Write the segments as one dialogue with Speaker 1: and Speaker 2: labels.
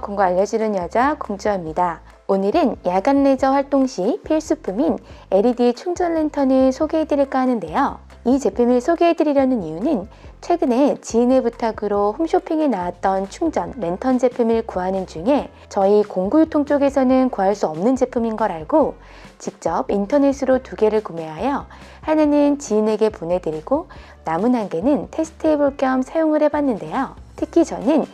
Speaker 1: 공부 알려주는 여자 공주입니다. 오늘은 야간 레저 활동 시 필수품인 LED 충전 랜턴을 소개해드릴까 하는데요. 이 제품을 소개해드리려는 이유는 최근에 지인의 부탁으로 홈쇼핑에 나왔던 충전 랜턴 제품을 구하는 중에 저희 공구유통 쪽에서는 구할 수 없는 제품인 걸 알고 직접 인터넷으로 두 개를 구매하여 하나는 지인에게 보내드리고 남은 한 개는 테스트해볼 겸 사용을 해봤는데요. 특히 저는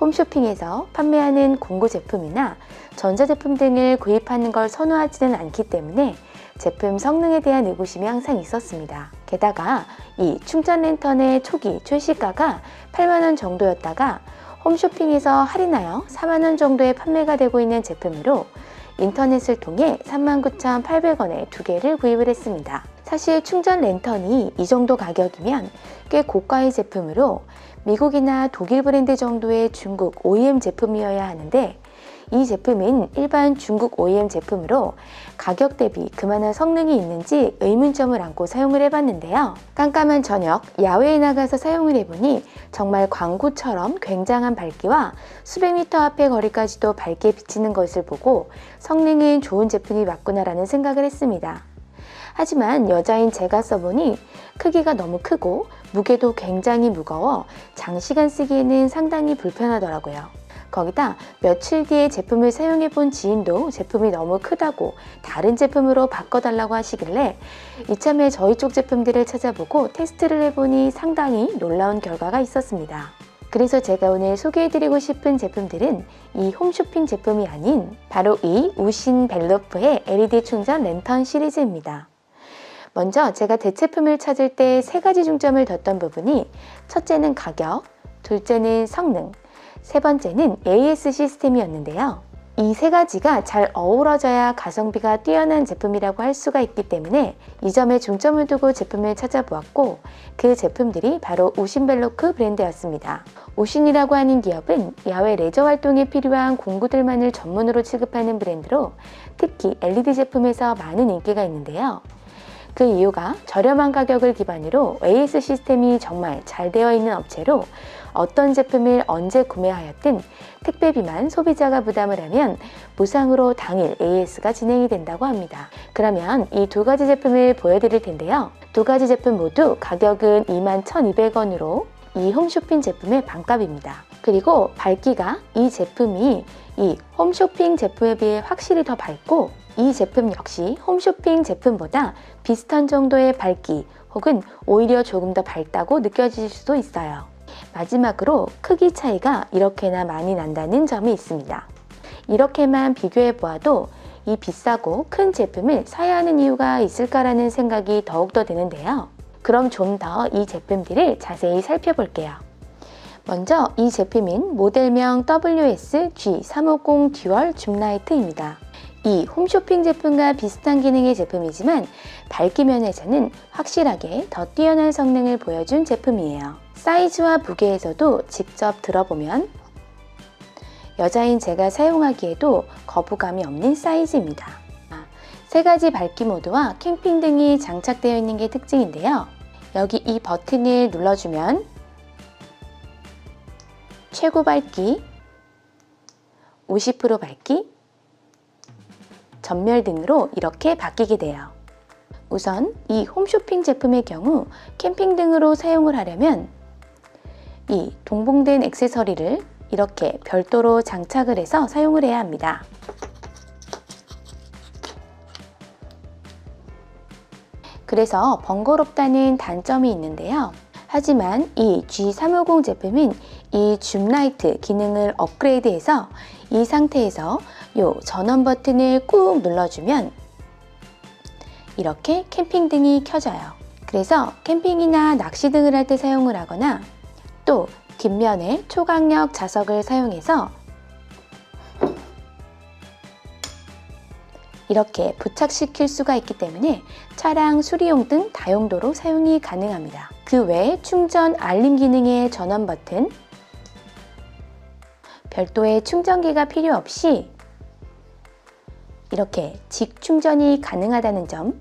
Speaker 1: 홈쇼핑에서 판매하는 공구 제품이나 전자제품 등을 구입하는 걸 선호하지는 않기 때문에 제품 성능에 대한 의구심이 항상 있었습니다. 게다가 이 충전 랜턴의 초기 출시가가 8만원 정도였다가 홈쇼핑에서 할인하여 4만원 정도에 판매가 되고 있는 제품으로 인터넷을 통해 39,800원에 두 개를 구입을 했습니다. 사실 충전 랜턴이 이 정도 가격이면 꽤 고가의 제품으로 미국이나 독일 브랜드 정도의 중국 OEM 제품이어야 하는데 이 제품은 일반 중국 OEM 제품으로 가격 대비 그만한 성능이 있는지 의문점을 안고 사용을 해봤는데요. 깜깜한 저녁 야외에 나가서 사용을 해보니 정말 광고처럼 굉장한 밝기와 수백 미터 앞의 거리까지도 밝게 비치는 것을 보고 성능은 좋은 제품이 맞구나라는 생각을 했습니다. 하지만 여자인 제가 써보니 크기가 너무 크고 무게도 굉장히 무거워 장시간 쓰기에는 상당히 불편하더라고요. 거기다 며칠 뒤에 제품을 사용해 본 지인도 제품이 너무 크다고 다른 제품으로 바꿔달라고 하시길래 이참에 저희 쪽 제품들을 찾아보고 테스트를 해보니 상당히 놀라운 결과가 있었습니다. 그래서 제가 오늘 소개해드리고 싶은 제품들은 이 홈쇼핑 제품이 아닌 바로 이 우신 벨로프의 LED 충전 랜턴 시리즈입니다. 먼저 제가 대체품을 찾을 때 세 가지 중점을 뒀던 부분이 첫째는 가격, 둘째는 성능, 세 번째는 AS 시스템이었는데요. 이 세 가지가 잘 어우러져야 가성비가 뛰어난 제품이라고 할 수가 있기 때문에 이 점에 중점을 두고 제품을 찾아보았고 그 제품들이 바로 우신벨로크 브랜드였습니다. 우신이라고 하는 기업은 야외 레저 활동에 필요한 공구들만을 전문으로 취급하는 브랜드로 특히 LED 제품에서 많은 인기가 있는데요. 그 이유가 저렴한 가격을 기반으로 AS 시스템이 정말 잘 되어 있는 업체로 어떤 제품을 언제 구매하였든 택배비만 소비자가 부담을 하면 무상으로 당일 AS가 진행이 된다고 합니다. 그러면 이 두 가지 제품을 보여드릴 텐데요. 두 가지 제품 모두 가격은 21,200원으로 이 홈쇼핑 제품의 반값입니다. 그리고 밝기가 이 제품이 이 홈쇼핑 제품에 비해 확실히 더 밝고 이 제품 역시 홈쇼핑 제품보다 비슷한 정도의 밝기 혹은 오히려 조금 더 밝다고 느껴질 수도 있어요. 마지막으로 크기 차이가 이렇게나 많이 난다는 점이 있습니다. 이렇게만 비교해 보아도 이 비싸고 큰 제품을 사야 하는 이유가 있을까라는 생각이 더욱더 드는데요. 그럼 좀 더 이 제품들을 자세히 살펴볼게요. 먼저 이 제품인 모델명 WS-G350 듀얼 줌라이트입니다. 이 홈쇼핑 제품과 비슷한 기능의 제품이지만 밝기 면에서는 확실하게 더 뛰어난 성능을 보여준 제품이에요. 사이즈와 무게에서도 직접 들어보면 여자인 제가 사용하기에도 거부감이 없는 사이즈입니다. 아, 세 가지 밝기 모드와 캠핑 등이 장착되어 있는 게 특징인데요. 여기 이 버튼을 눌러주면 최고 밝기, 50% 밝기, 전멸 등으로 이렇게 바뀌게 돼요. 우선 이 홈쇼핑 제품의 경우 캠핑 등으로 사용을 하려면 이 동봉된 액세서리를 이렇게 별도로 장착을 해서 사용을 해야 합니다. 그래서 번거롭다는 단점이 있는데요. 하지만 이 G350 제품은 이 줌라이트 기능을 업그레이드해서 이 상태에서 요 전원 버튼을 꾹 눌러주면 이렇게 캠핑 등이 켜져요. 그래서 캠핑이나 낚시 등을 할 때 사용을 하거나 또 뒷면에 초강력 자석을 사용해서 이렇게 부착시킬 수가 있기 때문에 차량 수리용 등 다용도로 사용이 가능합니다. 그 외에 충전 알림 기능의 전원 버튼, 별도의 충전기가 필요 없이 이렇게 직충전이 가능하다는 점,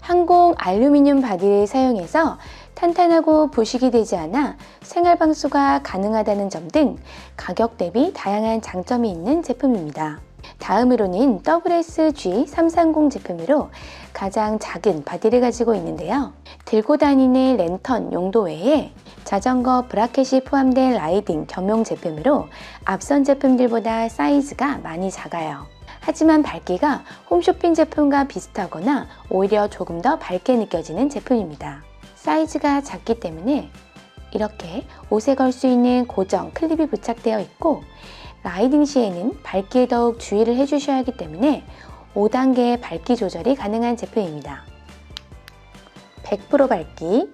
Speaker 1: 항공 알루미늄 바디를 사용해서 탄탄하고 부식이 되지 않아 생활 방수가 가능하다는 점 등 가격 대비 다양한 장점이 있는 제품입니다. 다음으로는 WSG330 제품으로 가장 작은 바디를 가지고 있는데요. 들고 다니는 랜턴 용도 외에 자전거 브라켓이 포함된 라이딩 겸용 제품으로 앞선 제품들보다 사이즈가 많이 작아요. 하지만 밝기가 홈쇼핑 제품과 비슷하거나 오히려 조금 더 밝게 느껴지는 제품입니다. 사이즈가 작기 때문에 이렇게 옷에 걸 수 있는 고정 클립이 부착되어 있고 라이딩 시에는 밝기에 더욱 주의를 해주셔야 하기 때문에 5단계의 밝기 조절이 가능한 제품입니다. 100% 밝기,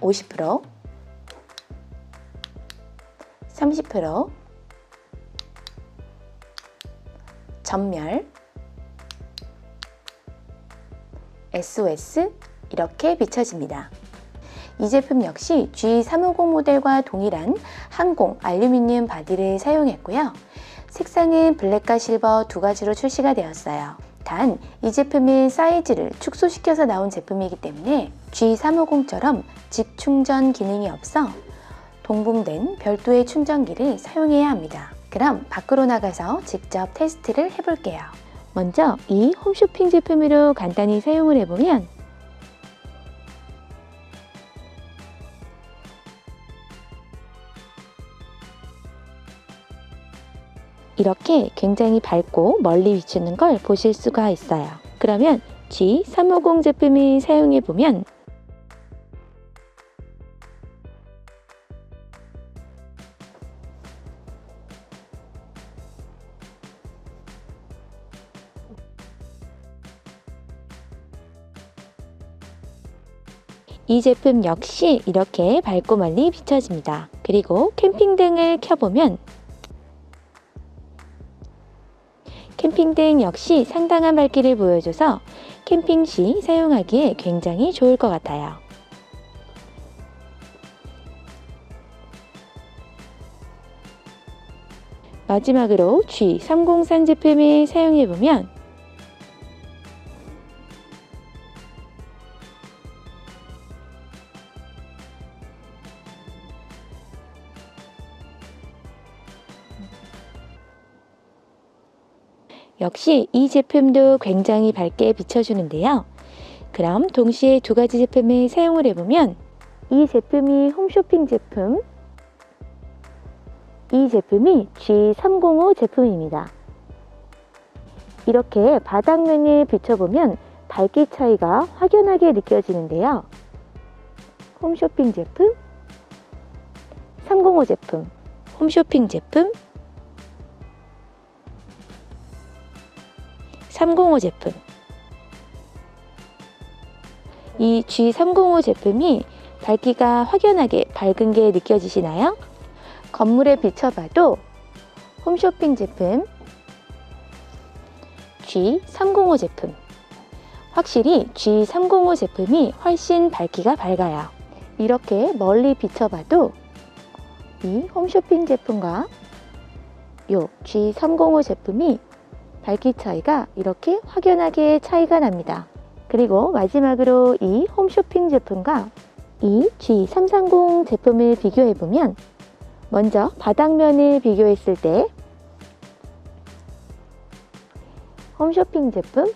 Speaker 1: 50%, 30%, 전멸, SOS 이렇게 비춰집니다. 이 제품 역시 G350 모델과 동일한 항공 알루미늄 바디를 사용했고요. 색상은 블랙과 실버 두 가지로 출시가 되었어요. 단, 이 제품은 사이즈를 축소시켜서 나온 제품이기 때문에 G350처럼 직 충전 기능이 없어 동봉된 별도의 충전기를 사용해야 합니다. 그럼 밖으로 나가서 직접 테스트를 해볼게요. 먼저 이 홈쇼핑 제품으로 간단히 사용을 해보면 이렇게 굉장히 밝고 멀리 비추는 걸 보실 수가 있어요. 그러면 G350 제품을 사용해 보면 이 제품 역시 이렇게 밝고 멀리 비춰집니다. 그리고 캠핑등을 켜보면 캠핑등 역시 상당한 밝기를 보여줘서 캠핑 시 사용하기에 굉장히 좋을 것 같아요. 마지막으로 G303 제품을 사용해보면 역시 이 제품도 굉장히 밝게 비춰주는데요. 그럼 동시에 두 가지 제품을 사용을 해보면 이 제품이 홈쇼핑 제품, 이 제품이 G305 제품입니다. 이렇게 바닥면을 비춰보면 밝기 차이가 확연하게 느껴지는데요. 홈쇼핑 제품, 305 제품, 홈쇼핑 제품, 305 제품. 이 G305 제품이 밝기가 확연하게 밝은 게 느껴지시나요? 건물에 비춰봐도 홈쇼핑 제품, G305 제품. 확실히 G305 제품이 훨씬 밝기가 밝아요. 이렇게 멀리 비춰봐도 이 홈쇼핑 제품과 요 G305 제품이 밝기 차이가 이렇게 확연하게 차이가 납니다. 그리고 마지막으로 이 홈쇼핑 제품과 이 G330 제품을 비교해 보면 먼저 바닥면을 비교했을 때 홈쇼핑 제품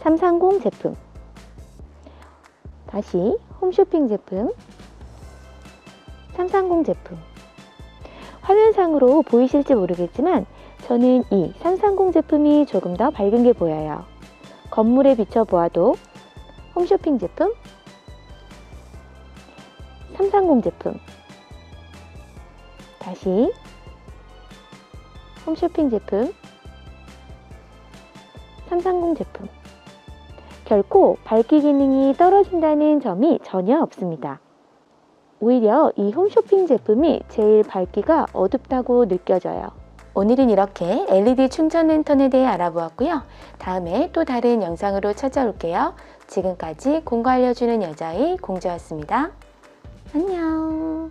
Speaker 1: 330 제품 다시 홈쇼핑 제품 330 제품 화면상으로 보이실지 모르겠지만 저는 이330 제품이 조금 더 밝은 게 보여요. 건물에 비춰보아도 홈쇼핑 제품, 330 제품, 다시 홈쇼핑 제품, 330 제품. 결코 밝기 기능이 떨어진다는 점이 전혀 없습니다. 오히려 이 홈쇼핑 제품이 제일 밝기가 어둡다고 느껴져요. 오늘은 이렇게 LED 충전 랜턴에 대해 알아보았고요. 다음에 또 다른 영상으로 찾아올게요. 지금까지 공부 알려주는 여자의 공주였습니다. 안녕.